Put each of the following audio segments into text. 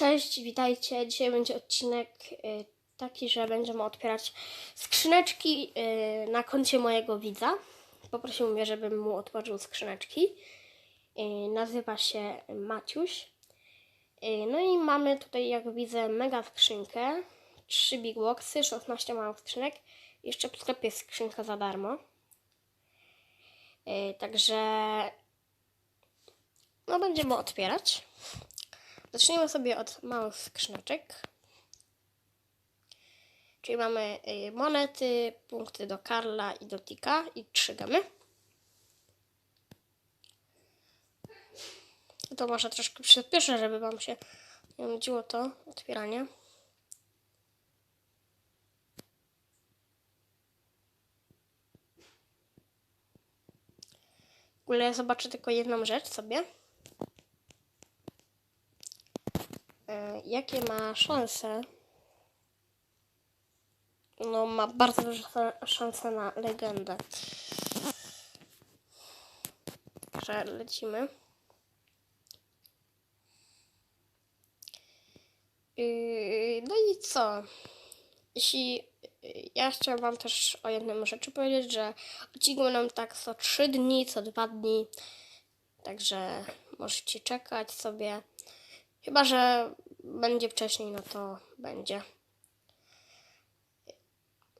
Cześć, witajcie. Dzisiaj będzie odcinek y, taki, że będziemy otwierać skrzyneczki y, na koncie mojego widza. Poprosił mnie, żebym mu otworzył skrzyneczki. Y, nazywa się Maciuś. No i mamy tutaj, jak widzę, mega skrzynkę. 3 big boxy, 16 małych skrzynek. Jeszcze w sklepie skrzynka za darmo. Także no będziemy otwierać. Zaczniemy sobie od małych skrzyneczek. Czyli mamy y, monety, punkty do Karla i do Tika i trzy gemy. To może troszkę przyspieszę, żeby Wam się nie nudziło to otwieranie. W ogóle zobaczę tylko jedną rzecz sobie. Jakie ma szanse? No, ma bardzo duże szanse na legendę. Że lecimy. Yy, No i co? Jeśli yy, ja chciałam Wam też o jednym rzeczy powiedzieć, że odcinki będą tak co 3 dni, co 2 dni. Także możecie czekać sobie. Chyba, że będzie wcześniej, no to będzie.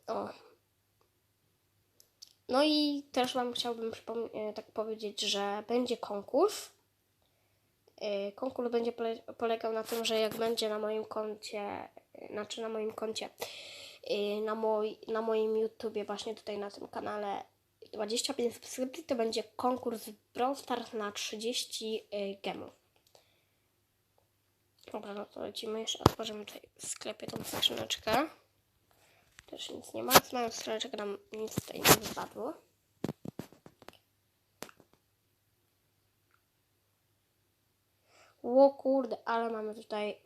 O. No i też Wam chciałbym e, tak powiedzieć, że będzie konkurs. E, Konkurs będzie pole- polegał na tym, że jak będzie na moim koncie, e, znaczy na moim koncie, na, moj, na moim YouTubie, właśnie tutaj na tym kanale 25 subskrypcji, to będzie konkurs Brawl Stars na 30 e, gemów. Dobra, no to lecimy. Jeszcze otworzymy tutaj w sklepie tą skrzyneczkę. Też nic nie ma. Z małych skrzyneczek nam nic tutaj nie wypadło. Ło kurde, ale mamy tutaj...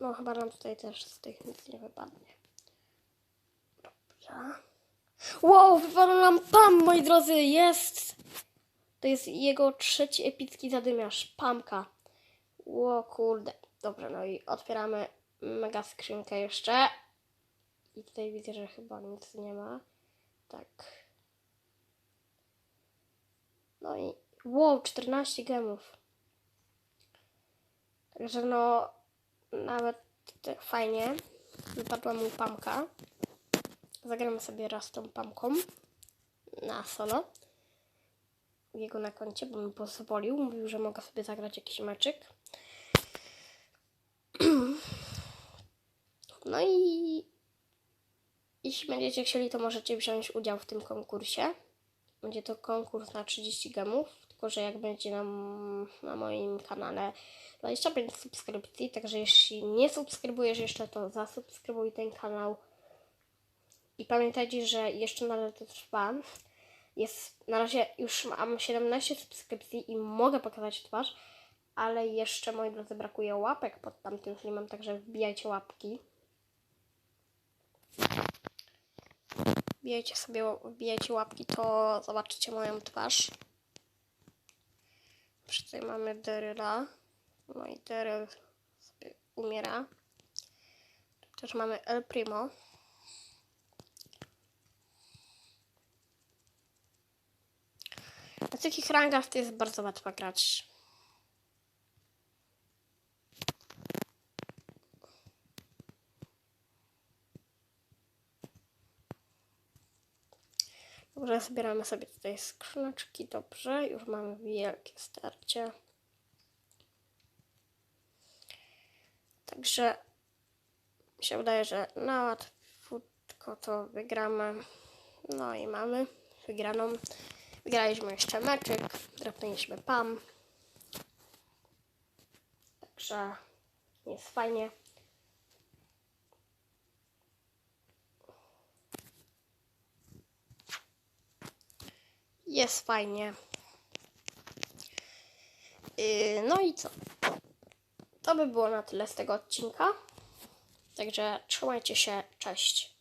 No chyba nam tutaj też z tych nic nie wypadnie. Dobrze. Wow, wypadł nam Pam, moi drodzy, jest! To jest jego trzeci epicki zadymiarz, Pamka. Ło kurde. Dobra, no i otwieramy mega skrzynkę jeszcze. I tutaj widzę, że chyba nic nie ma. Tak. No i wow, 14 gemów. Także no, nawet fajnie. Wypadła mu pamka. Zagramy sobie raz tą pamką na solo jego na koncie, bo mi pozwolił. Mówił, że mogę sobie zagrać jakiś meczyk. No i jeśli będziecie chcieli, to możecie wziąć udział w tym konkursie. Będzie to konkurs na 30 gemów, tylko że jak będzie na, na moim kanale 25 subskrypcji, także jeśli nie subskrybujesz jeszcze, to zasubskrybuj ten kanał. I pamiętajcie, że jeszcze nadal to trwa. Jest, na razie już mam 17 subskrypcji i mogę pokazać twarz, ale jeszcze, moi drodzy, brakuje łapek pod tamtym filmem, także wbijajcie łapki. Wbijajcie sobie, wbijajcie łapki, to zobaczycie moją twarz. Tutaj mamy Deryla. No i Deryl sobie umiera. Tu też mamy El Primo. Na takich rangach to jest bardzo łatwo grać. Dobrze, zbieramy sobie tutaj skrzyneczki. Dobrze, już mamy wielkie starcie. Także mi się wydaje, że na łatwiutko to wygramy. No i mamy wygraną. Wygraliśmy jeszcze meczyk, drapnęliśmy PAM. Także jest fajnie. Jest fajnie. Yy, no i co? To by było na tyle z tego odcinka. Także trzymajcie się, cześć.